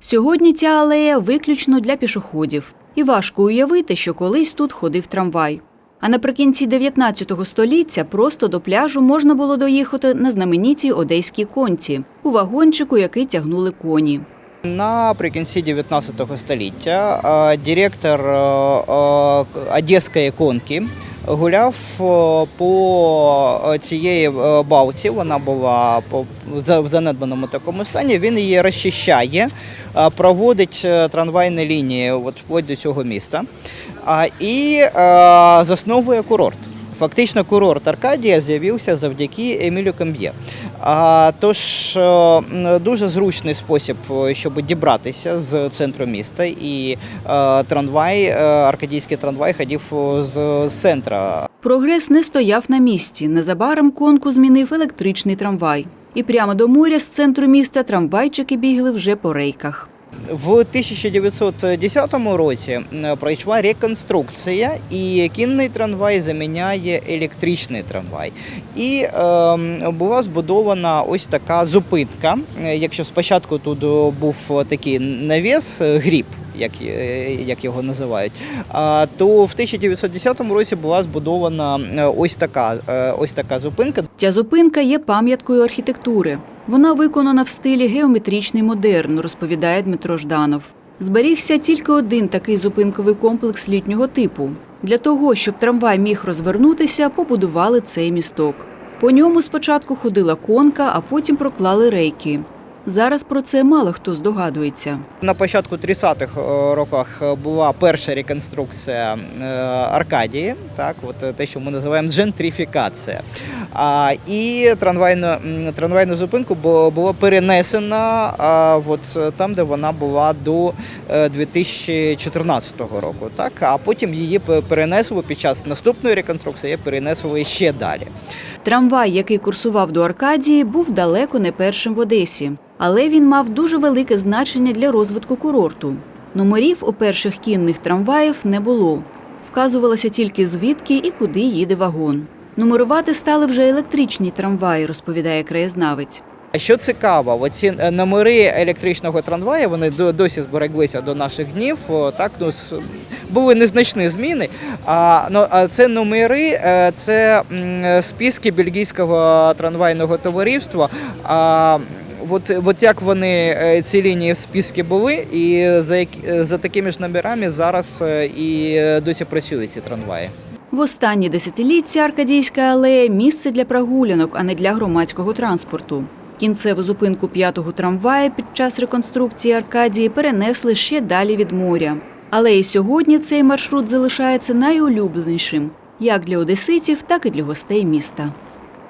Сьогодні ця алея виключно для пішоходів. І важко уявити, що колись тут ходив трамвай. А наприкінці 19 століття просто до пляжу можна було доїхати на знаменитій одеській конці у вагончику, який тягнули коні. Наприкінці 19 століття директор Одеської конки гуляв по цієї балці. Вона була в занедбаному такому стані. Він її розчищає, проводить е, трамвайні лінії от вплоть до цього міста і е, засновує курорт. Фактично, курорт Аркадія з'явився завдяки Емілю Камб'є. А, тож е, дуже зручний спосіб, е, щоб дібратися з центру міста. І е, трамвай, е, аркадійський трамвай ходив е, з центра. Прогрес не стояв на місці. Незабаром конку змінив електричний трамвай. І прямо до моря з центру міста трамвайчики бігли вже по рейках. В 1910 році пройшла реконструкція, і кінний трамвай заміняє електричний трамвай. І е, була збудована ось така зупинка. Е, Якщо спочатку тут е, був такий навіс, е, гріб. Як, е, як його називають, то в 1910 році була збудована е, ось така, е, ось така зупинка. Ця зупинка є пам'яткою архітектури. Вона виконана в стилі геометричний модерн, розповідає Дмитро Жданов. Зберігся тільки один такий зупинковий комплекс літнього типу. Для того, щоб трамвай міг розвернутися, побудували цей місток. По ньому спочатку ходила конка, а потім проклали рейки. Зараз про це мало хто здогадується. На початку 30-х е, роках е, була перша реконструкція е, Аркадії, так, от те, що ми називаємо джентрифікація. А, і трамвайну, трамвайну зупинку було перенесено от, е, там, де вона була до е, 2014 року. Так, а потім її перенесли під час наступної реконструкції, перенесли ще далі. Трамвай, який курсував до Аркадії, був далеко не першим в Одесі, але він мав дуже велике значення для розвитку курорту. Номерів у перших кінних трамваїв не було. Вказувалося тільки звідки і куди їде вагон. Нумерувати стали вже електричні трамваї, розповідає краєзнавець. Що цікаво, оці е, номери електричного трамвая вони до- досі збереглися до наших днів. Так ну були незначні зміни. А ну а це номери, е, це списки бельгійського трамвайного товариства. А От, от як вони е, ці лінії в списку були, і за за такими ж номерами зараз і досі працюють ці трамваї. В останні десятиліття Аркадійська алея місце для прогулянок, а не для громадського транспорту. Кінцеву зупинку п'ятого трамвая під час реконструкції Аркадії перенесли ще далі від моря. Але і сьогодні цей маршрут залишається найулюбленішим як для одеситів, так і для гостей міста.